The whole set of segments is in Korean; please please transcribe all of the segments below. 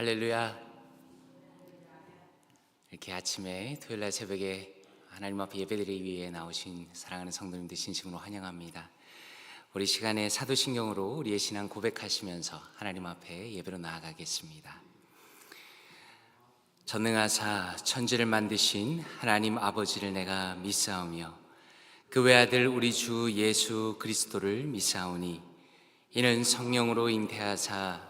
할렐루야. 이렇게 아침에 토요일 날 새벽에 하나님 앞에 예배드리기 위해 나오신 사랑하는 성도님들 진심으로 환영합니다. 우리 시간에 사도신경으로 우리의 신앙 고백하시면서 하나님 앞에 예배로 나아가겠습니다. 전능하사 천지를 만드신 하나님 아버지를 내가 믿사오며 그 외아들 우리 주 예수 그리스도를 믿사오니 이는 성령으로 잉태하사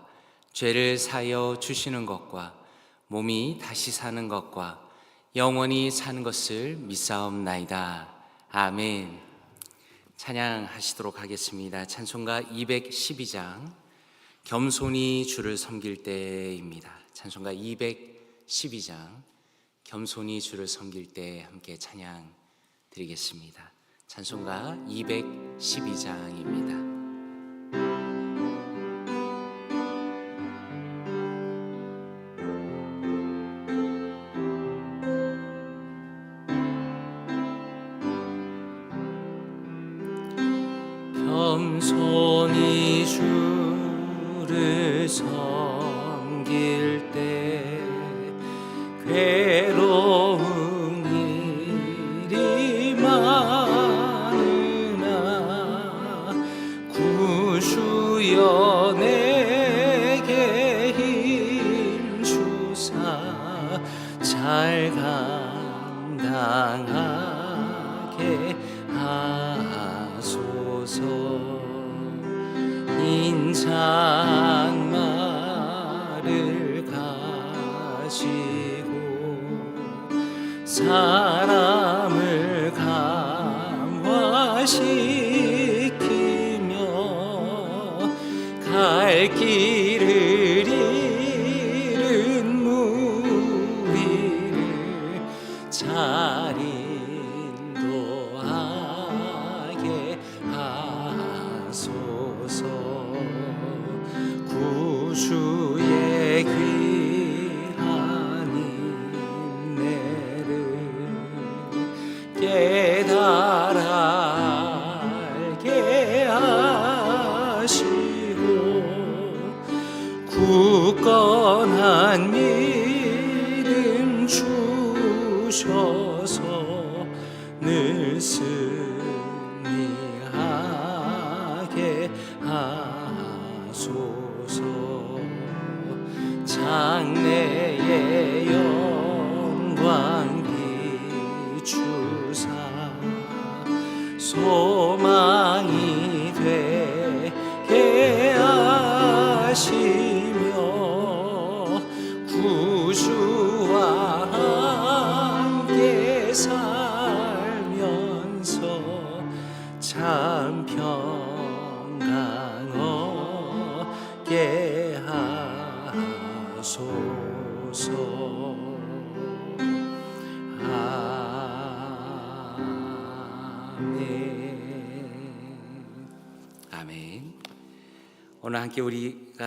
죄를 사여 주시는 것과 몸이 다시 사는 것과 영원히 사는 것을 믿사옵나이다. 아멘. 찬양하시도록 하겠습니다. 찬송가 212장 겸손히 주를 섬길 때입니다. 찬송가 212장 겸손히 주를 섬길 때 함께 찬양 드리겠습니다. 찬송가 212장입니다. 겸손히 주를 섬길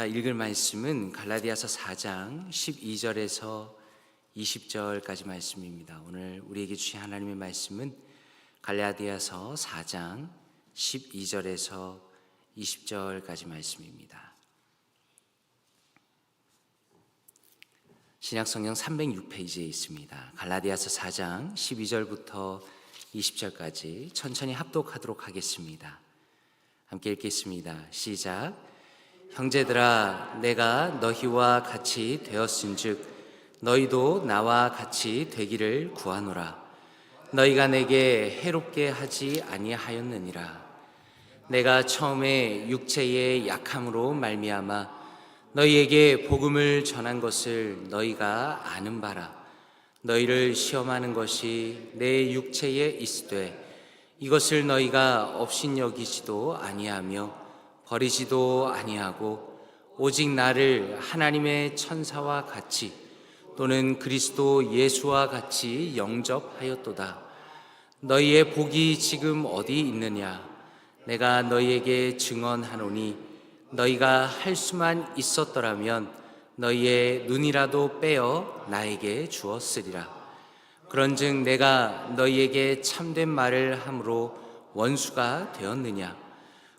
읽을 말씀은 갈라디아서 4장 12절에서 20절까지 말씀입니다. 오늘 우리에게 주신 하나님의 말씀은 갈라디아서 4장 12절에서 20절까지 말씀입니다. 신약 성경 306페이지에 있습니다. 갈라디아서 4장 12절부터 20절까지 천천히 합독하도록 하겠습니다. 함께 읽겠습니다. 시작. 형제들아 내가 너희와 같이 되었은즉 너희도 나와 같이 되기를 구하노라. 너희가 내게 해롭게 하지 아니하였느니라. 내가 처음에 육체의 약함으로 말미암아 너희에게 복음을 전한 것을 너희가 아는 바라. 너희를 시험하는 것이 내 육체에 있으되 이것을 너희가 업신여기지도 아니하며 버리지도 아니하고 오직 나를 하나님의 천사와 같이 또는 그리스도 예수와 같이 영접하였도다. 너희의 복이 지금 어디 있느냐? 내가 너희에게 증언하노니 너희가 할 수만 있었더라면 너희의 눈이라도 빼어 나에게 주었으리라. 그런즉 내가 너희에게 참된 말을 함으로 원수가 되었느냐?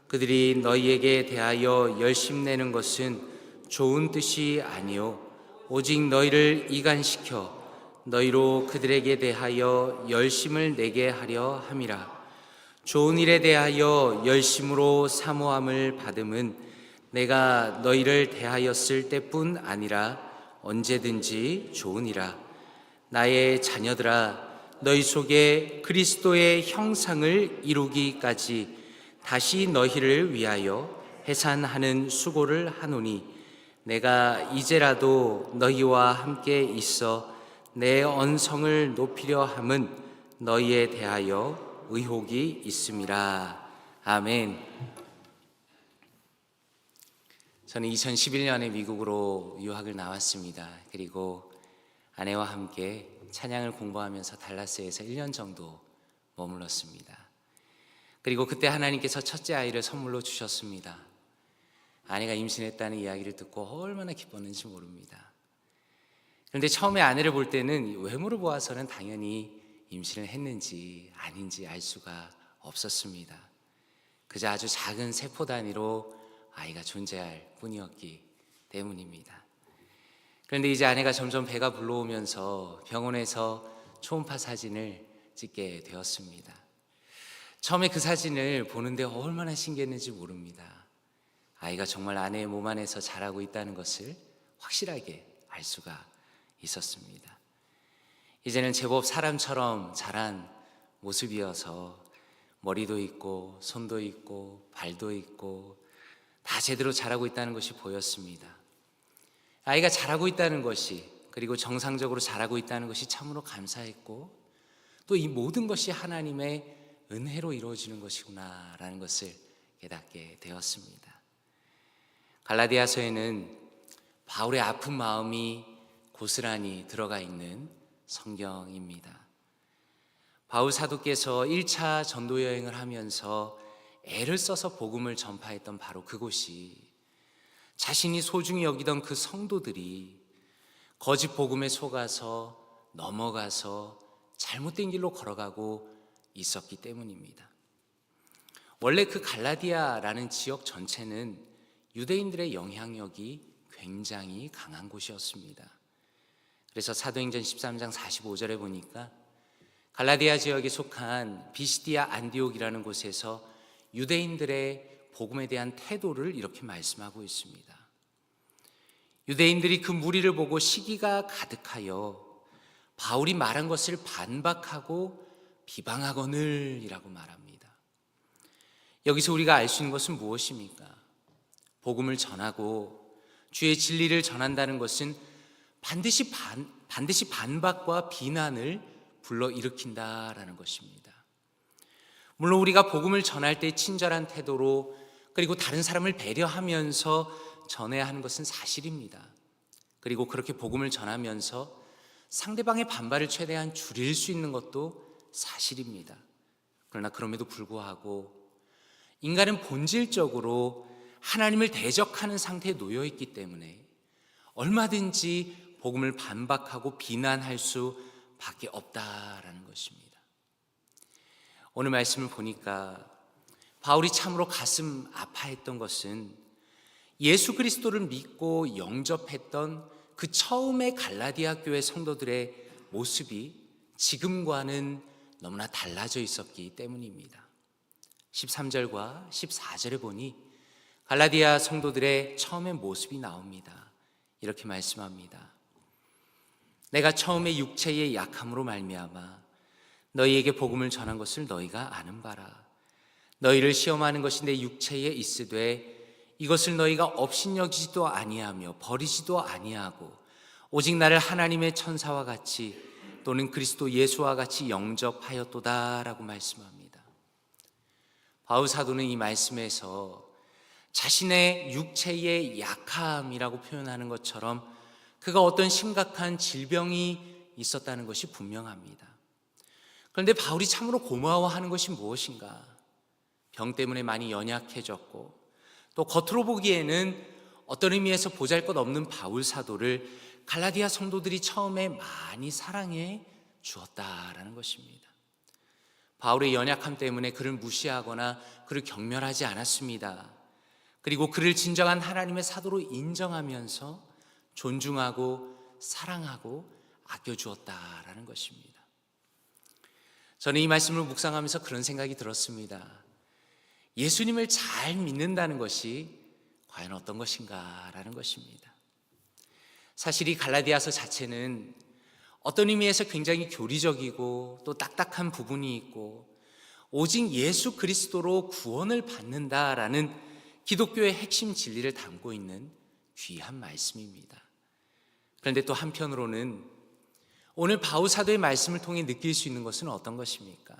그들이 너희에게 대하여 열심 내는 것은 좋은 뜻이 아니요 오직 너희를 이간시켜 너희로 그들에게 대하여 열심을 내게 하려 함이라. 좋은 일에 대하여 열심으로 사모함을 받음은 내가 너희를 대하였을 때뿐 아니라 언제든지 좋으니라. 나의 자녀들아, 너희 속에 그리스도의 형상을 이루기까지 다시 너희를 위하여 해산하는 수고를 하노니 내가 이제라도 너희와 함께 있어 내 언성을 높이려 함은 너희에 대하여 의혹이 있음이라. 아멘. 저는 2011년에 미국으로 유학을 나왔습니다. 그리고 아내와 함께 찬양을 공부하면서 달라스에서 1년 정도 머물렀습니다. 그리고 그때 하나님께서 첫째 아이를 선물로 주셨습니다. 아내가 임신했다는 이야기를 듣고 얼마나 기뻤는지 모릅니다. 그런데 처음에 아내를 볼 때는 외모를 보아서는 당연히 임신을 했는지 아닌지 알 수가 없었습니다. 그저 아주 작은 세포 단위로 아이가 존재할 뿐이었기 때문입니다. 그런데 이제 아내가 점점 배가 불러오면서 병원에서 초음파 사진을 찍게 되었습니다. 처음에 그 사진을 보는데 얼마나 신기했는지 모릅니다. 아이가 정말 아내의 몸 안에서 자라고 있다는 것을 확실하게 알 수가 있었습니다. 이제는 제법 사람처럼 자란 모습이어서 머리도 있고 손도 있고 발도 있고 다 제대로 자라고 있다는 것이 보였습니다. 아이가 자라고 있다는 것이 그리고 정상적으로 자라고 있다는 것이 참으로 감사했고 또 이 모든 것이 하나님의 은혜로 이루어지는 것이구나라는 것을 깨닫게 되었습니다. 갈라디아서에는 바울의 아픈 마음이 고스란히 들어가 있는 성경입니다. 바울 사도께서 1차 전도 여행을 하면서 애를 써서 복음을 전파했던 바로 그곳이 자신이 소중히 여기던 그 성도들이 거짓 복음에 속아서 넘어가서 잘못된 길로 걸어가고 있었기 때문입니다. 원래 그 갈라디아라는 지역 전체는 유대인들의 영향력이 굉장히 강한 곳이었습니다. 그래서 사도행전 13장 45절에 보니까 갈라디아 지역에 속한 비시디아 안디옥이라는 곳에서 유대인들의 복음에 대한 태도를 이렇게 말씀하고 있습니다. 유대인들이 그 무리를 보고 시기가 가득하여 바울이 말한 것을 반박하고 비방하거늘이라고 말합니다. 여기서 우리가 알 수 있는 것은 무엇입니까? 복음을 전하고 주의 진리를 전한다는 것은 반드시 반, 반드시 반박과 비난을 불러 일으킨다라는 것입니다. 물론 우리가 복음을 전할 때 친절한 태도로 그리고 다른 사람을 배려하면서 전해야 하는 것은 사실입니다. 그리고 그렇게 복음을 전하면서 상대방의 반발을 최대한 줄일 수 있는 것도 사실입니다. 그러나 그럼에도 불구하고 인간은 본질적으로 하나님을 대적하는 상태에 놓여 있기 때문에 얼마든지 복음을 반박하고 비난할 수밖에 없다라는 것입니다. 오늘 말씀을 보니까 바울이 참으로 가슴 아파했던 것은 예수 그리스도를 믿고 영접했던 그 처음의 갈라디아 교회 성도들의 모습이 지금과는 너무나 달라져 있었기 때문입니다. 13절과 14절에 보니 갈라디아 성도들의 처음의 모습이 나옵니다. 이렇게 말씀합니다. 내가 처음에 육체의 약함으로 말미암아 너희에게 복음을 전한 것을 너희가 아는 바라. 너희를 시험하는 것이 내 육체에 있으되 이것을 너희가 업신여기지도 아니하며 버리지도 아니하고 오직 나를 하나님의 천사와 같이 또는 그리스도 예수와 같이 영접하였도다라고 말씀합니다. 바울 사도는 이 말씀에서 자신의 육체의 약함이라고 표현하는 것처럼 그가 어떤 심각한 질병이 있었다는 것이 분명합니다. 그런데 바울이 참으로 고마워하는 것이 무엇인가? 병 때문에 많이 연약해졌고 또 겉으로 보기에는 어떤 의미에서 보잘 것 없는 바울 사도를 갈라디아 성도들이 처음에 많이 사랑해 주었다라는 것입니다. 바울의 연약함 때문에 그를 무시하거나 그를 경멸하지 않았습니다. 그리고 그를 진정한 하나님의 사도로 인정하면서 존중하고 사랑하고 아껴주었다라는 것입니다. 저는 이 말씀을 묵상하면서 그런 생각이 들었습니다. 예수님을 잘 믿는다는 것이 과연 어떤 것인가라는 것입니다. 사실 이 갈라디아서 자체는 어떤 의미에서 굉장히 교리적이고 또 딱딱한 부분이 있고 오직 예수 그리스도로 구원을 받는다라는 기독교의 핵심 진리를 담고 있는 귀한 말씀입니다. 그런데 또 한편으로는 오늘 바울 사도의 말씀을 통해 느낄 수 있는 것은 어떤 것입니까?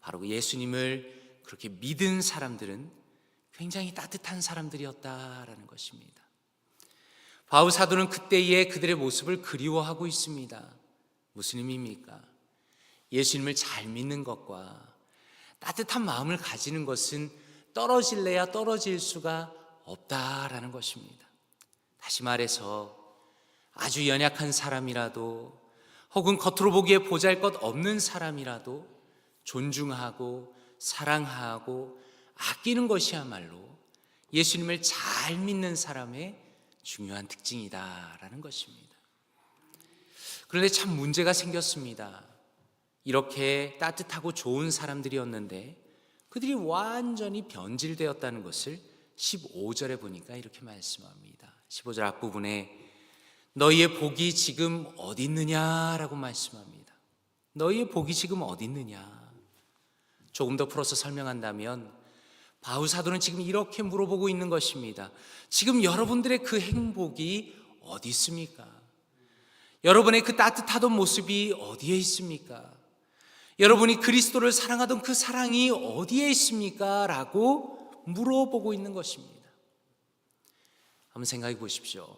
바로 예수님을 그렇게 믿은 사람들은 굉장히 따뜻한 사람들이었다라는 것입니다. 바울 사도는 그때의 그들의 모습을 그리워하고 있습니다. 무슨 의미입니까? 예수님을 잘 믿는 것과 따뜻한 마음을 가지는 것은 떨어질래야 떨어질 수가 없다라는 것입니다. 다시 말해서 아주 연약한 사람이라도 혹은 겉으로 보기에 보잘 것 없는 사람이라도 존중하고 사랑하고 아끼는 것이야말로 예수님을 잘 믿는 사람의 중요한 특징이다라는 것입니다. 그런데 참 문제가 생겼습니다. 이렇게 따뜻하고 좋은 사람들이었는데 그들이 완전히 변질되었다는 것을 15절에 보니까 이렇게 말씀합니다. 15절 앞부분에 너희의 복이 지금 어디 있느냐라고 말씀합니다. 너희의 복이 지금 어디 있느냐? 조금 더 풀어서 설명한다면 바울 사도는 지금 이렇게 물어보고 있는 것입니다. 지금 여러분들의 그 행복이 어디 있습니까? 여러분의 그 따뜻하던 모습이 어디에 있습니까? 여러분이 그리스도를 사랑하던 그 사랑이 어디에 있습니까? 라고 물어보고 있는 것입니다. 한번 생각해 보십시오.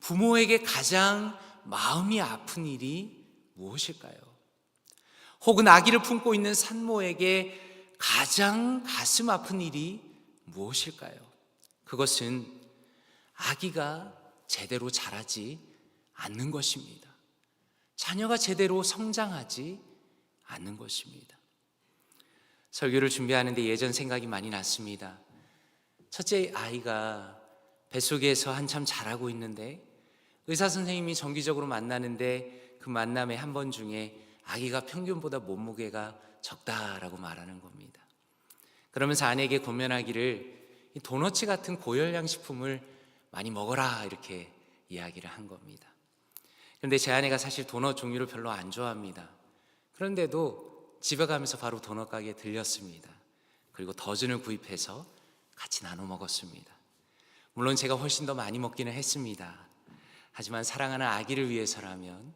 부모에게 가장 마음이 아픈 일이 무엇일까요? 혹은 아기를 품고 있는 산모에게 가장 가슴 아픈 일이 무엇일까요? 그것은 아기가 제대로 자라지 않는 것입니다. 자녀가 제대로 성장하지 않는 것입니다. 설교를 준비하는데 예전 생각이 많이 났습니다. 첫째 아이가 뱃속에서 한참 자라고 있는데 의사 선생님이 정기적으로 만나는데 그 만남의 한 번 중에 아기가 평균보다 몸무게가 적다라고 말하는 겁니다. 그러면서 아내에게 권면하기를 도너츠 같은 고열량 식품을 많이 먹어라 이렇게 이야기를 한 겁니다. 그런데 제 아내가 사실 도넛 종류를 별로 안 좋아합니다. 그런데도 집에 가면서 바로 도넛 가게에 들렸습니다. 그리고 더즌을 구입해서 같이 나눠 먹었습니다. 물론 제가 훨씬 더 많이 먹기는 했습니다. 하지만 사랑하는 아기를 위해서라면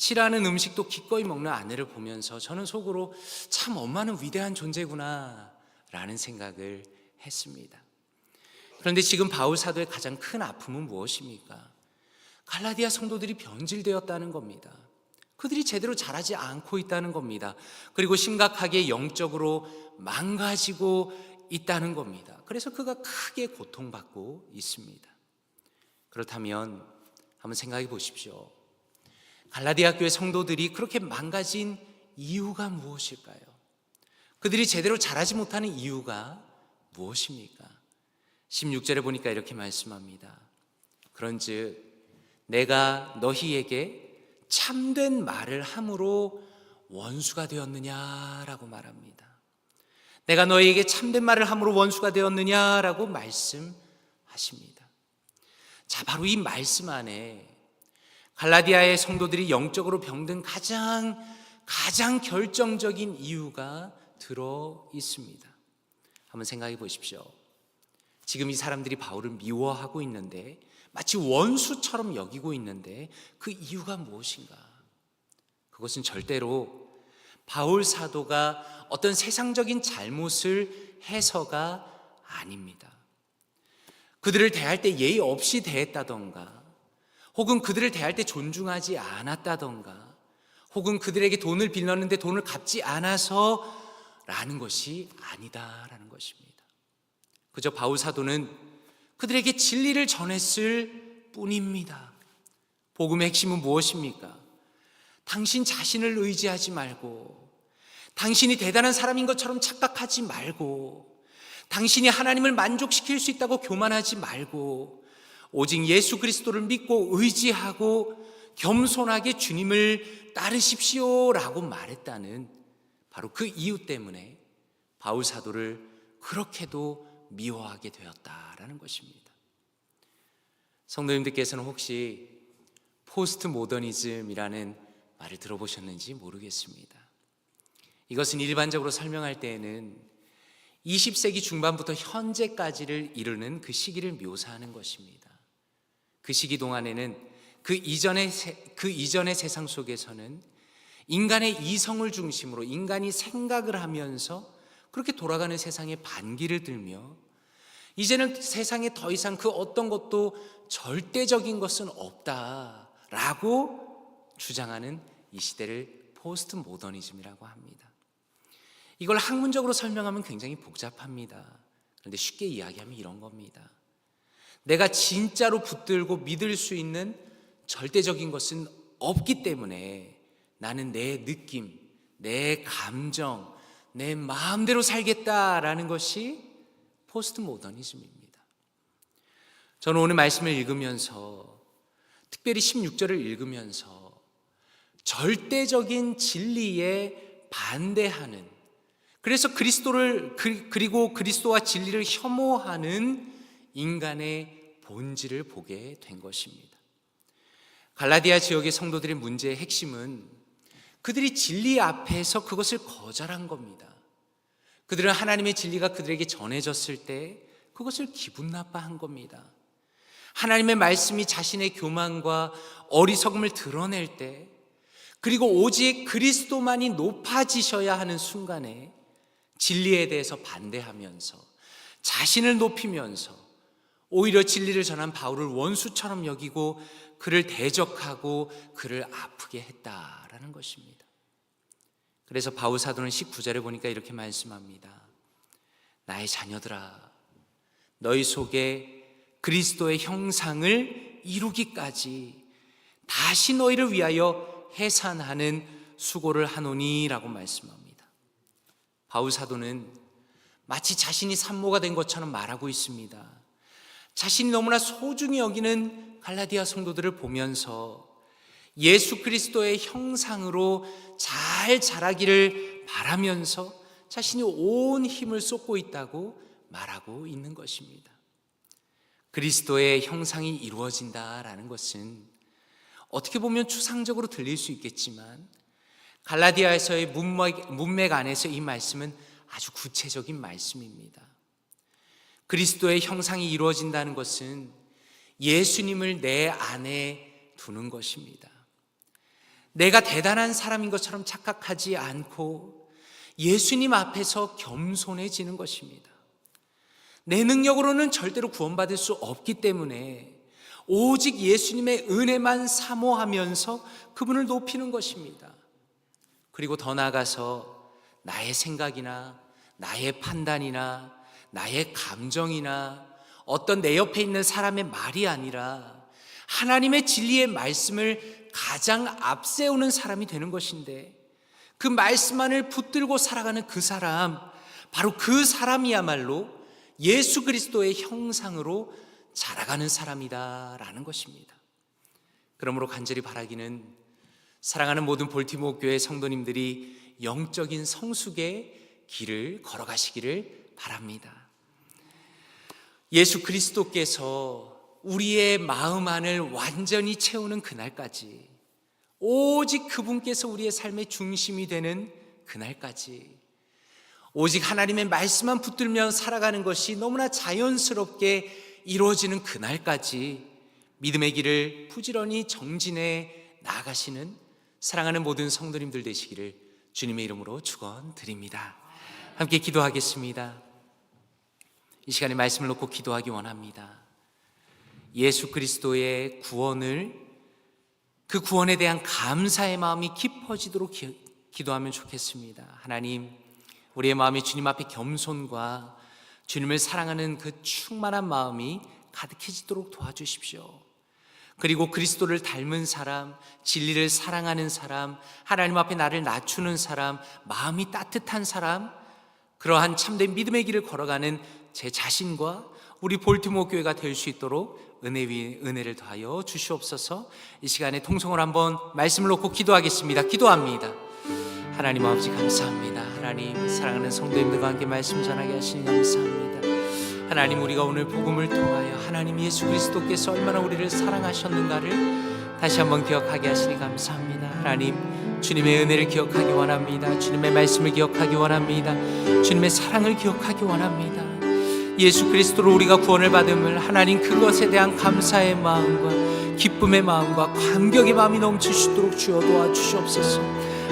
싫어하는 음식도 기꺼이 먹는 아내를 보면서 저는 속으로 참 엄마는 위대한 존재구나 라는 생각을 했습니다. 그런데 지금 바울 사도의 가장 큰 아픔은 무엇입니까? 갈라디아 성도들이 변질되었다는 겁니다. 그들이 제대로 자라지 않고 있다는 겁니다. 그리고 심각하게 영적으로 망가지고 있다는 겁니다. 그래서 그가 크게 고통받고 있습니다. 그렇다면 한번 생각해 보십시오. 갈라디아 교회 성도들이 그렇게 망가진 이유가 무엇일까요? 그들이 제대로 자라지 못하는 이유가 무엇입니까? 16절에 보니까 이렇게 말씀합니다. 그런즉 내가 너희에게 참된 말을 함으로 원수가 되었느냐라고 말합니다. 내가 너희에게 참된 말을 함으로 원수가 되었느냐라고 말씀하십니다. 자, 바로 이 말씀 안에 갈라디아의 성도들이 영적으로 병든 가장 가장 결정적인 이유가 들어 있습니다. 한번 생각해 보십시오. 지금 이 사람들이 바울을 미워하고 있는데 마치 원수처럼 여기고 있는데 그 이유가 무엇인가? 그것은 절대로 바울 사도가 어떤 세상적인 잘못을 해서가 아닙니다. 그들을 대할 때 예의 없이 대했다던가, 혹은 그들을 대할 때 존중하지 않았다던가, 혹은 그들에게 돈을 빌렸는데 돈을 갚지 않아서 라는 것이 아니다라는 것입니다. 그저 바울 사도는 그들에게 진리를 전했을 뿐입니다. 복음의 핵심은 무엇입니까? 당신 자신을 의지하지 말고, 당신이 대단한 사람인 것처럼 착각하지 말고, 당신이 하나님을 만족시킬 수 있다고 교만하지 말고, 오직 예수 그리스도를 믿고 의지하고 겸손하게 주님을 따르십시오 라고 말했다는 바로 그 이유 때문에 바울 사도를 그렇게도 미워하게 되었다라는 것입니다. 성도님들께서는 혹시 포스트 모더니즘이라는 말을 들어보셨는지 모르겠습니다. 이것은 일반적으로 설명할 때에는 20세기 중반부터 현재까지를 이루는 그 시기를 묘사하는 것입니다. 그 시기 동안에는 그 이전의 세- 그 이전의 세상 속에서는 인간의 이성을 중심으로 인간이 생각을 하면서 그렇게 돌아가는 세상에 반기를 들며 이제는 세상에 더 이상 그 어떤 것도 절대적인 것은 없다라고 주장하는 이 시대를 포스트 모더니즘이라고 합니다. 이걸 학문적으로 설명하면 굉장히 복잡합니다. 그런데 쉽게 이야기하면 이런 겁니다. 내가 진짜로 붙들고 믿을 수 있는 절대적인 것은 없기 때문에 나는 내 느낌, 내 감정, 내 마음대로 살겠다라는 것이 포스트 모더니즘입니다. 저는 오늘 말씀을 읽으면서 특별히 16절을 읽으면서 절대적인 진리에 반대하는 그래서 그리스도를 그- 그리고 그리스도와 진리를 혐오하는 인간의 본질을 보게 된 것입니다. 갈라디아 지역의 성도들의 문제의 핵심은 그들이 진리 앞에서 그것을 거절한 겁니다. 그들은 하나님의 진리가 그들에게 전해졌을 때 그것을 기분 나빠한 겁니다. 하나님의 말씀이 자신의 교만과 어리석음을 드러낼 때 그리고 오직 그리스도만이 높아지셔야 하는 순간에 진리에 대해서 반대하면서 자신을 높이면서 오히려 진리를 전한 바울을 원수처럼 여기고 그를 대적하고 그를 아프게 했다라는 것입니다. 그래서 바울 사도는 19절에 보니까 이렇게 말씀합니다. 나의 자녀들아 너희 속에 그리스도의 형상을 이루기까지 다시 너희를 위하여 해산하는 수고를 하노니라고 말씀합니다. 바울 사도는 마치 자신이 산모가 된 것처럼 말하고 있습니다. 자신이 너무나 소중히 여기는 갈라디아 성도들을 보면서 예수 그리스도의 형상으로 잘 자라기를 바라면서 자신이 온 힘을 쏟고 있다고 말하고 있는 것입니다. 그리스도의 형상이 이루어진다라는 것은 어떻게 보면 추상적으로 들릴 수 있겠지만 갈라디아에서의 문맥, 문맥 안에서 이 말씀은 아주 구체적인 말씀입니다. 그리스도의 형상이 이루어진다는 것은 예수님을 내 안에 두는 것입니다. 내가 대단한 사람인 것처럼 착각하지 않고 예수님 앞에서 겸손해지는 것입니다. 내 능력으로는 절대로 구원받을 수 없기 때문에 오직 예수님의 은혜만 사모하면서 그분을 높이는 것입니다. 그리고 더 나아가서 나의 생각이나 나의 판단이나 나의 감정이나 어떤 내 옆에 있는 사람의 말이 아니라 하나님의 진리의 말씀을 가장 앞세우는 사람이 되는 것인데 그 말씀만을 붙들고 살아가는 그 사람, 바로 그 사람이야말로 예수 그리스도의 형상으로 자라가는 사람이다라는 것입니다. 그러므로 간절히 바라기는 사랑하는 모든 볼티모어 교회 성도님들이 영적인 성숙의 길을 걸어가시기를 바랍니다. 예수 그리스도께서 우리의 마음 안을 완전히 채우는 그날까지 오직 그분께서 우리의 삶의 중심이 되는 그날까지 오직 하나님의 말씀만 붙들며 살아가는 것이 너무나 자연스럽게 이루어지는 그날까지 믿음의 길을 부지런히 정진해 나아가시는 사랑하는 모든 성도님들 되시기를 주님의 이름으로 축원드립니다. 함께 기도하겠습니다. 이 시간에 말씀을 놓고 기도하기 원합니다. 예수 그리스도의 구원을 그 구원에 대한 감사의 마음이 깊어지도록 기, 기도하면 좋겠습니다. 하나님, 우리의 마음이 주님 앞에 겸손과 주님을 사랑하는 그 충만한 마음이 가득해지도록 도와주십시오. 그리고 그리스도를 닮은 사람, 진리를 사랑하는 사람, 하나님 앞에 나를 낮추는 사람, 마음이 따뜻한 사람, 그러한 참된 믿음의 길을 걸어가는 제 자신과 우리 볼티모 교회가 될 수 있도록 은혜 위 은혜를 더하여 주시옵소서. 이 시간에 통성을 한번 말씀을 놓고 기도하겠습니다. 기도합니다. 하나님 아버지 감사합니다. 하나님 사랑하는 성도님들과 함께 말씀 전하게 하시니 감사합니다. 하나님 우리가 오늘 복음을 통하여 하나님 예수 그리스도께서 얼마나 우리를 사랑하셨는가를 다시 한번 기억하게 하시니 감사합니다. 하나님 주님의 은혜를 기억하기 원합니다. 주님의 말씀을 기억하기 원합니다. 주님의 사랑을 기억하기 원합니다. 예수 그리스도로 우리가 구원을 받음을 하나님 그것에 대한 감사의 마음과 기쁨의 마음과 감격의 마음이 넘치시도록 주여 도와주시옵소서.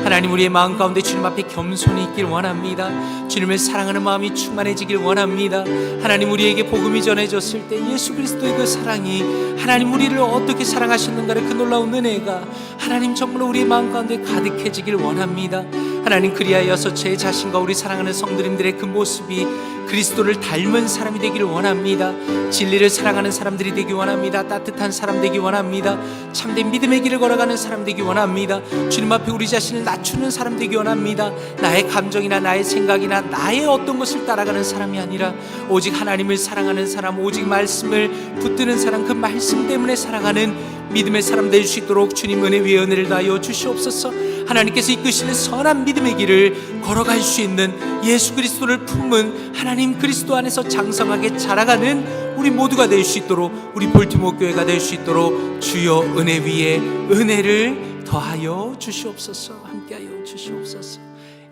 하나님 우리의 마음 가운데 주님 앞에 겸손히 있길 원합니다. 주님을 사랑하는 마음이 충만해지길 원합니다. 하나님 우리에게 복음이 전해졌을 때 예수 그리스도의 그 사랑이 하나님 우리를 어떻게 사랑하셨는가를 그 놀라운 은혜가 하나님 정말로 우리의 마음 가운데 가득해지길 원합니다. 하나님 그리하여서 제 자신과 우리 사랑하는 성도님들의 그 모습이 그리스도를 닮은 사람이 되기를 원합니다. 진리를 사랑하는 사람들이 되기 원합니다. 따뜻한 사람 되기 원합니다. 참된 믿음의 길을 걸어가는 사람 되기 원합니다. 주님 앞에 우리 자신을 낮추는 사람 되기 원합니다. 나의 감정이나 나의 생각이나 나의 어떤 것을 따라가는 사람이 아니라 오직 하나님을 사랑하는 사람, 오직 말씀을 붙드는 사람, 그 말씀 때문에 살아가는 믿음의 사람 될 수 있도록 주님 은혜 위에 은혜를 다하여 주시옵소서. 하나님께서 이끄시는 선한 믿음의 길을 걸어갈 수 있는 예수 그리스도를 품은 하나님 그리스도 안에서 장성하게 자라가는 우리 모두가 될 수 있도록 우리 볼티모 교회가 될 수 있도록 주여 은혜 위에 은혜를 더하여 주시옵소서. 함께하여 주시옵소서.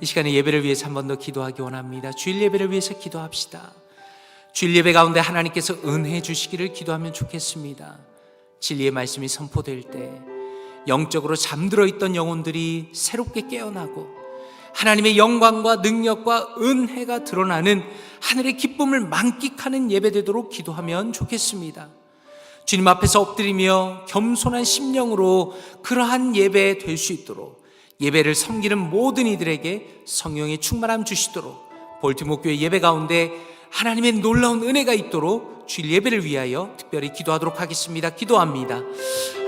이 시간에 예배를 위해서 한 번 더 기도하기 원합니다. 주일 예배를 위해서 기도합시다. 주일 예배 가운데 하나님께서 은혜 주시기를 기도하면 좋겠습니다. 진리의 말씀이 선포될 때 영적으로 잠들어 있던 영혼들이 새롭게 깨어나고 하나님의 영광과 능력과 은혜가 드러나는 하늘의 기쁨을 만끽하는 예배되도록 기도하면 좋겠습니다. 주님 앞에서 엎드리며 겸손한 심령으로 그러한 예배 될 수 있도록 예배를 섬기는 모든 이들에게 성령의 충만함 주시도록 볼티모 교회 예배 가운데 하나님의 놀라운 은혜가 있도록 주일 예배를 위하여 특별히 기도하도록 하겠습니다. 기도합니다.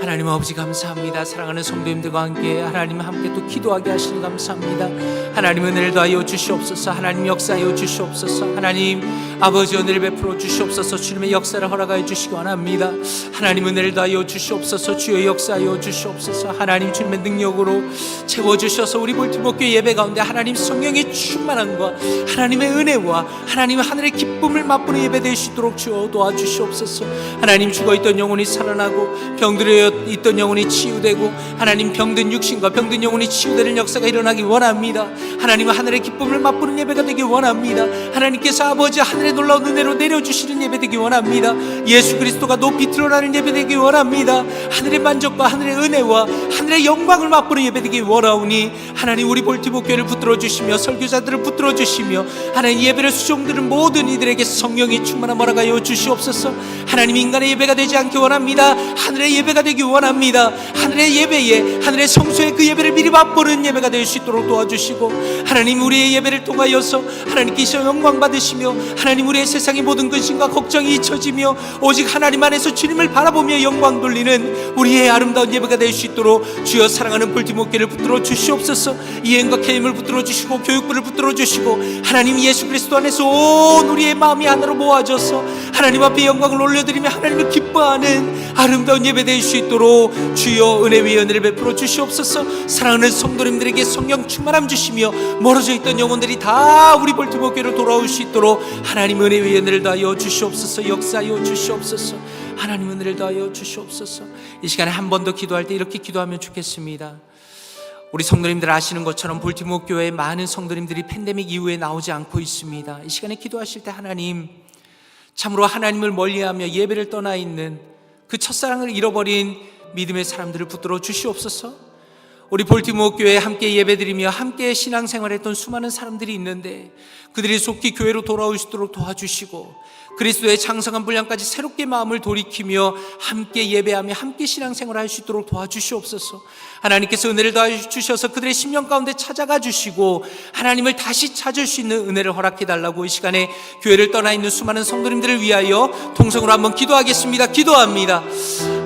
하나님 아버지 감사합니다. 사랑하는 성도님들과 함께 하나님 함께 또 기도하게 하시니 감사합니다. 하나님 은혜를 더하여 주시옵소서. 하나님 역사하여 주시옵소서. 하나님 아버지 은혜를 베풀어 주시옵소서. 주님의 역사를 허락하여 주시기 원합니다. 하나님 은혜를 더하여 주시옵소서. 주의 역사하여 주시옵소서. 하나님 주님의 능력으로 채워 주셔서 우리 볼티모교 예배 가운데 하나님 성령의 충만함과 하나님의 은혜와 하나님 하늘의 기쁨을 맛보는 예배 될수 있도록 주어 도와주시옵소서. 하나님 죽어 있던 영혼이 살아나고 병들어 있던 영혼이 치유되고 하나님 병든 육신과 병든 영혼이 치유되는 역사가 일어나기 원합니다. 하나님 하늘의 기쁨을 맛보는 예배가 되기 원합니다. 하나님께서 아버지 하늘의 놀라운 은혜로 내려주시는 예배 되기 원합니다. 예수 그리스도가 높이 드러나는 예배 되기 원합니다. 하늘의 만족과 하늘의 은혜와 하늘의 영광을 맛보는 예배 되기 원하오니 하나님 우리 볼티모 교회를 붙들어 주시며 설교자들을 붙들어 주시며 하나님 예배를 수종드는 모든 이들에게 성령이 충만함 허락하여 주시 옵소서. 하나님 인간의 예배가 되지 않기 원합니다. 하늘의 예배가 되기 원합니다. 하늘의 예배에 하늘의 성소에 그 예배를 미리 맛보는 예배가 될 수 있도록 도와주시고 하나님 우리의 예배를 통하여서 하나님께서 영광 받으시며 하나님 우리의 세상의 모든 근심과 걱정이 잊혀지며 오직 하나님 안에서 주님을 바라보며 영광 돌리는 우리의 아름다운 예배가 될 수 있도록 주여 사랑하는 볼티모교를 붙들어 주시옵소서 이행과 개임을 붙들어 주시고 교육부를 붙들어 주시고 하나님 예수 그리스도 안에서 온 우리의 마음이 하나로 모아져서 하나님 앞에 영광을 올려드리며 하나님을 기뻐하는 아름다운 예배 될 수 있도록 주여 은혜 은혜를 베풀어 주시옵소서. 사랑하는 성도님들에게 성령 충만함 주시며 멀어져 있던 영혼들이 다 우리 볼티모교로 돌아올 수 있도록 하나님 은혜 은혜를 다하여 주시옵소서. 역사하여 주시옵소서. 하나님 은혜를 다하여 주시옵소서. 이 시간에 한 번 더 기도할 때 이렇게 기도하면 좋겠습니다. 우리 성도님들 아시는 것처럼 볼티모 교회의 많은 성도님들이 팬데믹 이후에 나오지 않고 있습니다. 이 시간에 기도하실 때 하나님 참으로 하나님을 멀리하며 예배를 떠나 있는 그 첫사랑을 잃어버린 믿음의 사람들을 붙들어 주시옵소서. 우리 볼티모어 교회에 함께 예배드리며 함께 신앙생활했던 수많은 사람들이 있는데 그들이 속히 교회로 돌아올 수 있도록 도와주시고 그리스도의 장성한 분량까지 새롭게 마음을 돌이키며 함께 예배하며 함께 신앙생활을 할수 있도록 도와주시옵소서. 하나님께서 은혜를 더해 주셔서 그들의 심령 가운데 찾아가 주시고 하나님을 다시 찾을 수 있는 은혜를 허락해 달라고 이 시간에 교회를 떠나 있는 수많은 성도님들을 위하여 동성으로 한번 기도하겠습니다. 기도합니다.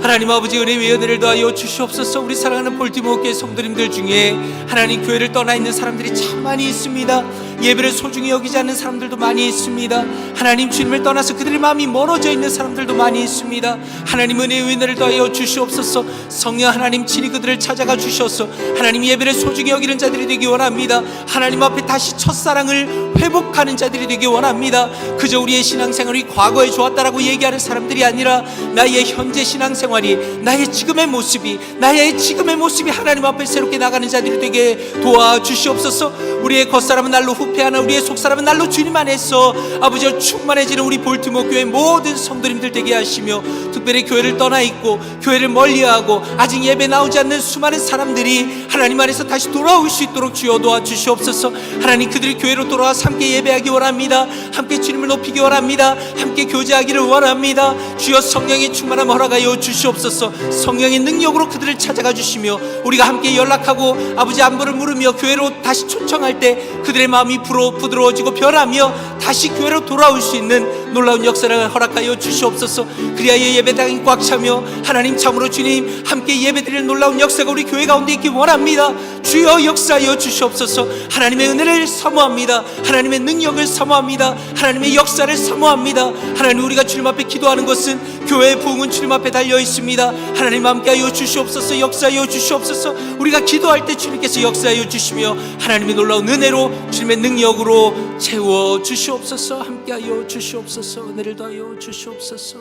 하나님 아버지 은혜 위에 은혜를 더하여 주시옵소서. 우리 사랑하는 볼티모어 교회 성도님들 중에 하나님 교회를 떠나 있는 사람들이 참 많이 있습니다. 예배를 소중히 여기지 않는 사람들도 많이 있습니다. 하나님 주님을 떠나서 그들의 마음이 멀어져 있는 사람들도 많이 있습니다. 하나님 은혜의 은혜를 더하여 주시옵소서. 성령 하나님 친히 그들을 찾아 가 주셔서 하나님 예배를 소중히 여기는 자들이 되기 원합니다. 하나님 앞에 다시 첫사랑을 회복하는 자들이 되기 원합니다. 그저 우리의 신앙생활이 과거에 좋았다라고 얘기하는 사람들이 아니라 나의 현재 신앙생활이 나의 지금의 모습이 나의 지금의 모습이 하나님 앞에 새롭게 나가는 자들이 되게 도와주시옵소서. 우리의 겉사람은 날로 후패하나 우리의 속사람은 날로 주님 안에서 아버지와 충만해지는 우리 볼티모 교회 모든 성도님들 되게 하시며 특별히 교회를 떠나 있고 교회를 멀리하고 아직 예배 나오지 않는 수많은 사람들이 하나님 안에서 다시 돌아올 수 있도록 주여 도와주시옵소서. 하나님 그들이 교회로 돌아와 함께 예배하기 원합니다. 함께 주님을 높이기 원합니다. 함께 교제하기를 원합니다. 주여 성령의 충만함 허락하여 주시옵소서. 성령의 능력으로 그들을 찾아가 주시며 우리가 함께 연락하고 아버지 안부를 물으며 교회로 다시 초청할 때 그들의 마음이 부드러워지고 변하며 다시 교회로 돌아올 수 있는 놀라운 역사를 허락하여 주시옵소서. 그리하여 예배당이 꽉 차며 하나님 참으로 주님 함께 예배드릴 놀라운 역사가 우리 교회 가운데 있기 원합니다. 주여 역사하여 주시옵소서. 하나님의 은혜를 사모합니다. 하나님의 능력을 사모합니다. 하나님의 역사를 사모합니다. 하나님 우리가 주님 앞에 기도하는 것은 교회의 부흥은 주님 앞에 달려 있습니다. 하나님 함께하여 주시옵소서. 역사하여 주시옵소서. 우리가 기도할 때 주님께서 역사하여 주시며 하나님의 놀라운 은혜로 주님의 능력으로 채워 주시옵소서. 함께하여 주시옵소서. 은혜를 더하여 주시옵소서.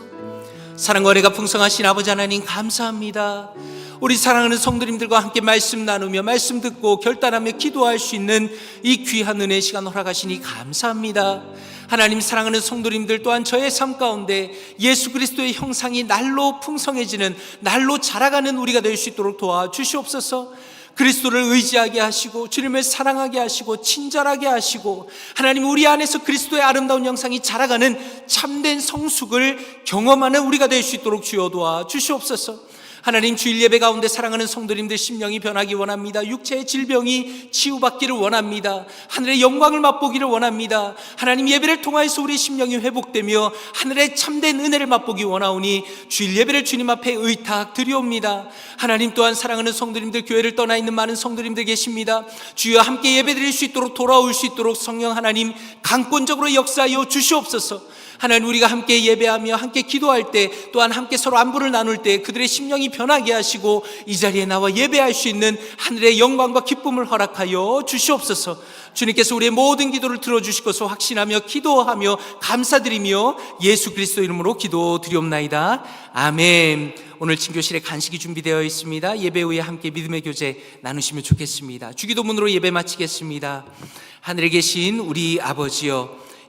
사랑과 은혜가 풍성하신 아버지 하나님 감사합니다. 우리 사랑하는 성도님들과 함께 말씀 나누며 말씀 듣고 결단하며 기도할 수 있는 이 귀한 은혜 시간 허락하시니 감사합니다. 하나님 사랑하는 성도님들 또한 저의 삶 가운데 예수 그리스도의 형상이 날로 풍성해지는 날로 자라가는 우리가 될 수 있도록 도와 주시옵소서. 그리스도를 의지하게 하시고 주님을 사랑하게 하시고 친절하게 하시고 하나님 우리 안에서 그리스도의 아름다운 영상이 자라가는 참된 성숙을 경험하는 우리가 될 수 있도록 주여 도와 주시옵소서. 하나님 주일 예배 가운데 사랑하는 성도님들 심령이 변하기 원합니다. 육체의 질병이 치유받기를 원합니다. 하늘의 영광을 맛보기를 원합니다. 하나님 예배를 통하여서 우리 심령이 회복되며 하늘의 참된 은혜를 맛보기 원하오니 주일 예배를 주님 앞에 의탁 드리옵니다. 하나님 또한 사랑하는 성도님들 교회를 떠나 있는 많은 성도님들 계십니다. 주여 함께 예배드릴 수 있도록 돌아올 수 있도록 성령 하나님 강권적으로 역사하여 주시옵소서. 하나님 우리가 함께 예배하며 함께 기도할 때 또한 함께 서로 안부를 나눌 때 그들의 심령이 변하게 하시고 이 자리에 나와 예배할 수 있는 하늘의 영광과 기쁨을 허락하여 주시옵소서. 주님께서 우리의 모든 기도를 들어주실 것을 확신하며 기도하며 감사드리며 예수 그리스도 이름으로 기도드리옵나이다. 아멘. 오늘 친교실에 간식이 준비되어 있습니다. 예배 후에 함께 믿음의 교제 나누시면 좋겠습니다. 주기도문으로 예배 마치겠습니다. 하늘에 계신 우리 아버지여